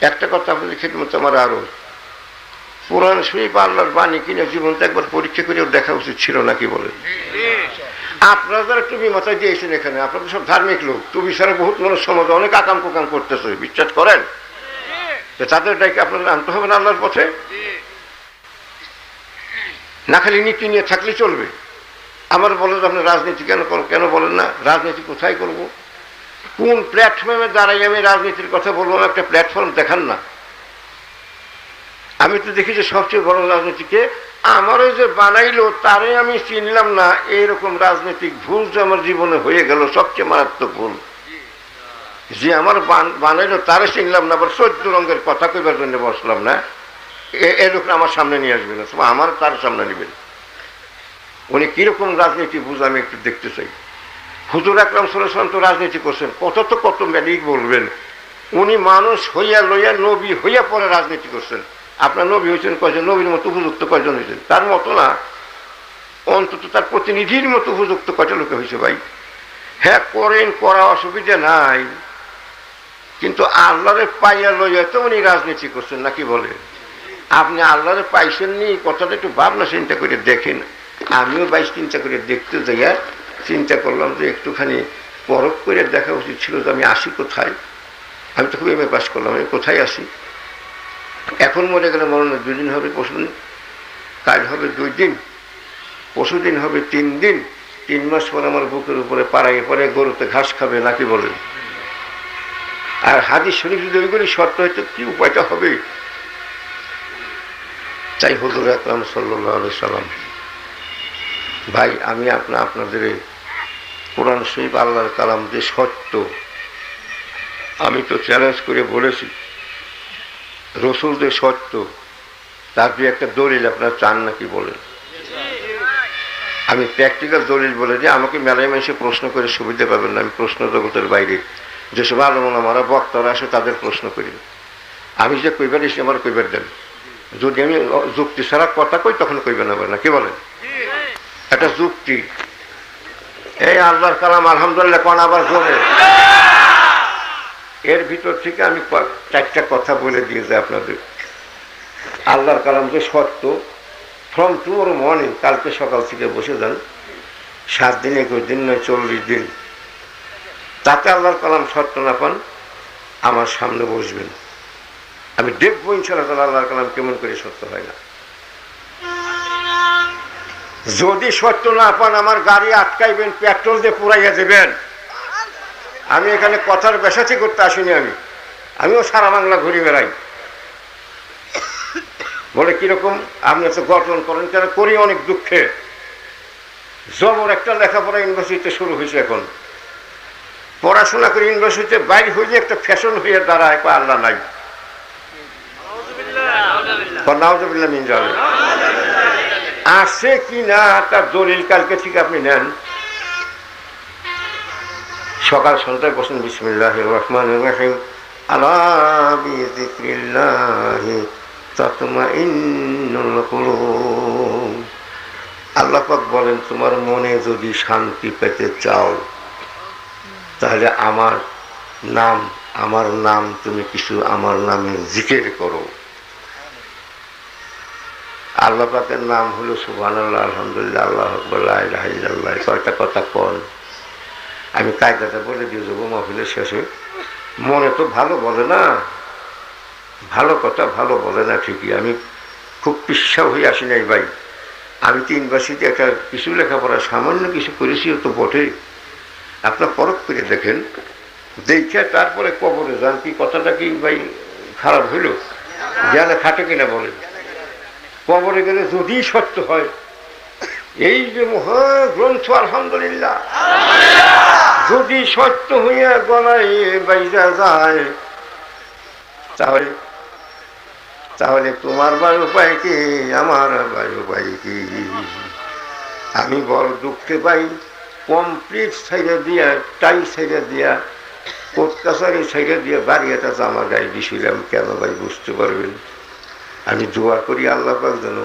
একটা কথা আপনাদের খেদমত আমার আরও। পুরাণ শরীফ আল্লাহর বাণী কিনে জীবনটা একবার পরীক্ষা করে দেখা উচিত ছিল নাকি বলেন আপনারা যারা টুপি মাথায় দিয়েছেন এখানে, আপনারা সব ধার্মিক লোক। টুপি ছাড়া বহুত মানুষ সমাজে অনেক আকাম কুকাম করতেছে, বিশ্বাস করেন? তাদের এটাকে আপনাদের আনতে হবে না আল্লাহর পথে? না খালি নীতি নিয়ে থাকলে চলবে। আমার বলেন আপনি রাজনীতি কেন কেন বলেন না? রাজনীতি কোথায় করব? কোন প্ল্যাটফর্মে দাঁড়াই আমি রাজনীতির কথা বলব না, একটা প্ল্যাটফর্ম দেখান না। আমি তো দেখি যে সবচেয়ে বড় রাজনীতিকে আমারও যে বানাইলো, তারে আমি চিনলাম না, এইরকম রাজনৈতিক ভুল যে আমার জীবনে হয়ে গেল, সবচেয়ে মারাত্মক ভুল। যে আমার বান- বানাইলো, তারে চিনলাম না, আবার চোদ্দ রঙের কথা কইবার জন্য বসলাম না। এ- আমার সামনে নিয়ে আসবে না, আমার তার সামনে নেবেন। উনি কীরকম রাজনীতি বুঝ, আমি একটু দেখতে চাই। হুজুর আকরাম সাল্লাম তো রাজনীতি করছেন। কত তো কত ম্যালিক বলবেন। উনি মানুষ হইয়া লইয়া নবী হইয়া পরে রাজনীতি করছেন। আপনার নবী হয়েছেন কয়জন? নবীর মতো উপযুক্ত কয়জন হয়েছেন তার মতো না। অন্তত তার প্রতিনিধির মতো উপযুক্ত কয়টা লোকে হয়েছে ভাই? হ্যাঁ করেন, করা অসুবিধা নাই। কিন্তু আল্লাহরে পাইয়া লইয়া তো উনি রাজনীতি করছেন নাকি বলে? আপনি আল্লাহরে পাইছেননি, কথাটা একটু ভাবনা চিন্তা করে দেখেন। আমিও বাইশ চিন্তা করে দেখতে যাইয়া চিন্তা করলাম যে একটুখানি পরখ করে দেখা উচিত ছিল যে আমি আসি কোথায়। আমি তো খুব এম পাস করলাম, আমি কোথায় আসি? এখন মনে গেলে মরণ দুই দিন হবে পরশুদিন কাজ হবে দুই দিন পরশুদিন হবে তিন দিন। তিন মাস পর আমার বুকের উপরে পাড়াইয়ে পরে গরুতে ঘাস খাবে, নাকি বলেন আর হাদিস শরীফ যদি ওইগুলি সত্য হয়তো কি উপায়টা হবে? তাই হজুর আকরাম সাল্লাম ভাই, আমি আপনা, আপনাদের কোরআন শরীফ আল্লাহর কালাম যে সত্য আমি তো চ্যালেঞ্জ করে বলেছি। রসুল যে সত্য তার দিয়ে একটা দলিল আপনার চান নাকি বলেন? আমি প্র্যাকটিক্যাল দলিল বলে যে আমাকে মেলায় মানুষে প্রশ্ন করে সুবিধা পাবেন না আমি প্রশ্ন জগতের বাইরে। যেসব আলমন আমরা বক্তারা আসে তাদের প্রশ্ন করি। আমি যে কইবার এসে আমার কইবার দেন। যদি আমি যুক্তি ছাড়া কথা কই তখন কইবেন আবার না কি বলেন? একটা যুক্তি এই আল্লাহর কালাম, আলহামদুলিল্লাহ, কোন আবার জোরে এর ভিতর থেকে আমি চারটা কথা বলে দিয়ে যাই আপনাদের। আল্লাহর কালাম যে সত্য ফ্রম টুমোর মর্নিং কালকে সকাল থেকে বসে যান। সাত দিন, একুশ দিন, নয়, চল্লিশ দিন। তাতে আল্লাহর কালাম সত্য না পান, আমার সামনে বসবেন। আমি দেখব ইনশাল্লাহ আল্লাহর কালাম কেমন করে সত্য হয় না। যদি সত্য না পান আমার গাড়ি আটকাইবেন পেট্রোল দিয়ে পুরাইয়া দেবেন। আমি এখানে কথার বেসাচি করতে আসিনি আমি। আমিও সারা বাংলা ঘুরে বেড়াই। বলে কীরকম? আপনি তো গঠন করেন কেন করি অনেক দুঃখে? জবর একটা লেখাপড়া ইউনিভার্সিটিতে শুরু হয়েছে এখন। পড়াশোনা করে ইউনিভার্সিটিতে বাইরে হইলে একটা ফ্যাশন হয়ে দাঁড়ায় আল্লাহ নাই। নাউজবিল্লাহ মিন যাবে আসে কি না, তার দলিল কালকে ঠিক আপনি নেন। সকাল সন্ধ্যায় বসেন বিসমিল্লাহ রহমান রহিম। আলা বিযিকরিল্লাহ তাতমাইন্নুল কুলুব। আল্লাহ পাক বলেন, তোমার মনে যদি শান্তি পেতে চাও, তাহলে আমার নাম আমার নাম তুমি কিছু আমার নামে জিকের করো। আল্লাহ পাকের নাম হলো আলহামদুলিল্লাহ, আল্লাহ আকবর, লা ইলাহা ইল্লাল্লাহ। কয়টা কথা কন। আমি কায়দাটা বলে দিয়ে যাব মহফিলের শেষে মনে তো ভালো বলে না। ভালো কথা ভালো বলে না ঠিকই। আমি খুব পিসা হয়ে আসি নাই ভাই। আমি তো ইউনিভার্সিটি একটা কিছু লেখাপড়া, সামান্য কিছু করেছিও তো বটে। আপনার পরখ করে দেখেন। দেখে তারপরে কবরে যান, কি কথাটা কি ভাই খারাপ হইল? জ্ঞানে খাটে কিনা বলেন। কবরে গেলে যদি সত্য হয়, এই যে মহাগ্রন্থ, আলহামদুলিল্লাহ। যদি সত্য হইয়া গলায় বাইজা যায়, তাহলে তাহলে তোমার বার উপায় কি, আমার বার উপায় কি? আমি বড় দুঃখে পাই কমপ্লিট সাইডে দিয়া, টাই সাইডে দিয়া, কোর্ট কাছারি সাইডে দিয়ে বাড়ি একটা জামা গায়ে দিছিলাম কেন ভাই বুঝতে পারবেন? আমি দোয়া করি আল্লাহ পাক যেন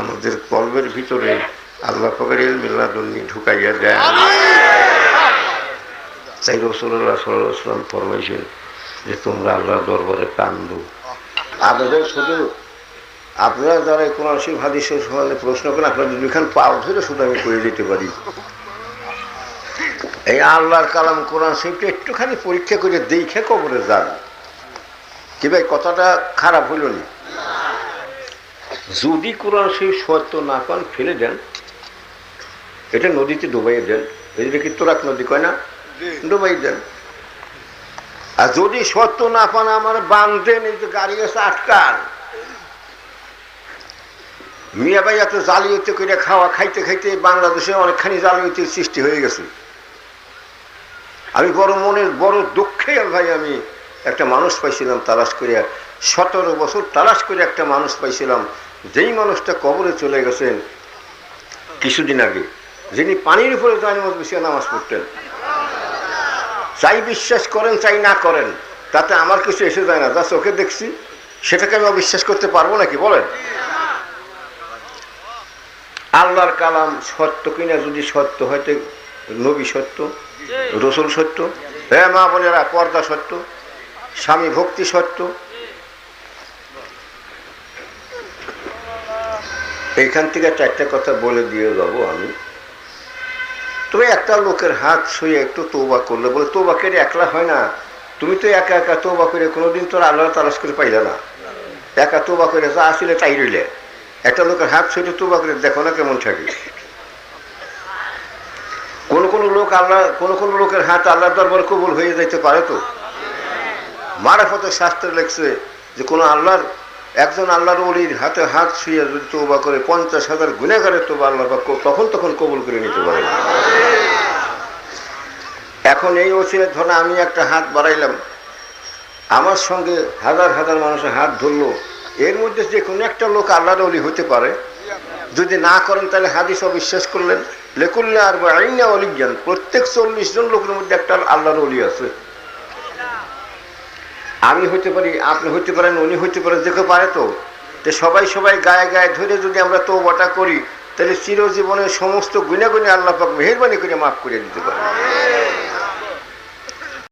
আমাদের কলবের ভিতরে আল্লাহ পাকের মিল্লাদন্নি ঢুকাইয়া দেয়। তাই রসুল্লাহ সাল্লাম ফরমাইছেন যে, তোমরা আল্লাহ দরবারে কান্দো আপনাদের শুধু আপনারা যারা কোরআন হাদিসের সম্বন্ধে প্রশ্ন করেন আপনাদের দুখান পাও ধরে শুধু আমি করে দিতে পারি। এই আল্লাহর কালাম কোরআন শিবটা একটুখানি পরীক্ষা করে দেখে কবরে যান। কি ভাই, কথাটা খারাপ হইল না? যদি কোরআন শিব সত্য না পান ফেলে দেন। এটা নদীতে ডুবাই দেন। এটা কি তোরাক নদী কয় না? ডুবাই দেন। আর যদি সত্য না পান আমার বান্ধেন এই যে গাড়ি আছে আটকান। মিয়া ভাই এত জালিয়াতি করে খাওয়া খাইতে খাইতে বাংলাদেশে অনেকখানি জালিয়াতির সৃষ্টি হয়ে গেছে। আমি বড় মনের বড় দুঃখে ভাই আমি একটা মানুষ পাইছিলাম তালাশ করিয়া। সতেরো বছর তালাশ করে একটা মানুষ পাইছিলাম। যেই মানুষটা কবরে চলে গেছেন কিছুদিন আগে, যিনি পানির উপরে জানিমত বসিয়া নামাজ পড়তেন। চাই বিশ্বাস করেন চাই না করেন, তাতে আমার কিছু এসে যায় না। যা চোখে দেখছি, সেটাকে আমি অবিশ্বাস করতে পারব নাকি? বলেন। আল্লাহর কালাম সত্য কিনা যদি সত্য হয়তো নবী সত্য, রসুল সত্য হ্যাঁ মা বোনেরা, পর্দা সত্য, স্বামী ভক্তি সত্য এইখান থেকে চারটে কথা বলে দিয়ে যাব আমি। তবে একটা লোকের হাত ছুঁয়ে একটু তোবা করলে, বলে তৌবা করে একলা হয় না? তুমি তো একা একা তৌবা করে কোনোদিন তোর আল্লাহ তালাশ করে পাইলে না। একা তৌবা করে আসলে তাই রইলে। একটা লোকের হাত ছুঁয়ে তৌবা করে দেখো না কেমন থাকে। কোন কোন লোক আল্লাহ, কোন কোন লোকের হাত আল্লাহর দরবার কবুল হয়ে যাইতে পারে তো? মারাফতের শাস্ত্রে লেখছে যে কোনো আল্লাহর একজন আল্লাহর অলির হাতে হাত ছুঁয়ে যদি তৌবা করে পঞ্চাশ হাজার গুণাগারের তোবা আল্লাহ তখন তখন কবুল করে নিতে পারে। এখন এই ওসিলের ধরে আমি একটা হাত বাড়াইলাম। আমার সঙ্গে হাজার হাজার মানুষের হাত ধরলো। এর মধ্যে যে কোনো একটা লোক আল্লাহর অলি হতে পারে। যদি না করেন তাহলে হাদিস অবিশ্বাস করলেন। লেকুল্লা আর আইনা অলিজ্ঞান প্রত্যেক চল্লিশ জন লোকের মধ্যে একটা আল্লাহর অলি আছে। আমি হইতে পারি, আপনি হইতে পারেন, উনি হইতে পারেন দেখে পারে তো। তো সবাই সবাই গায়ে গায়ে ধরে যদি আমরা তো বটা করি, তাহলে চিরজীবনের সমস্ত গুণাগুণে গুণে আল্লাহ পাক মেহরবানি করে মাফ করে দিতে পারে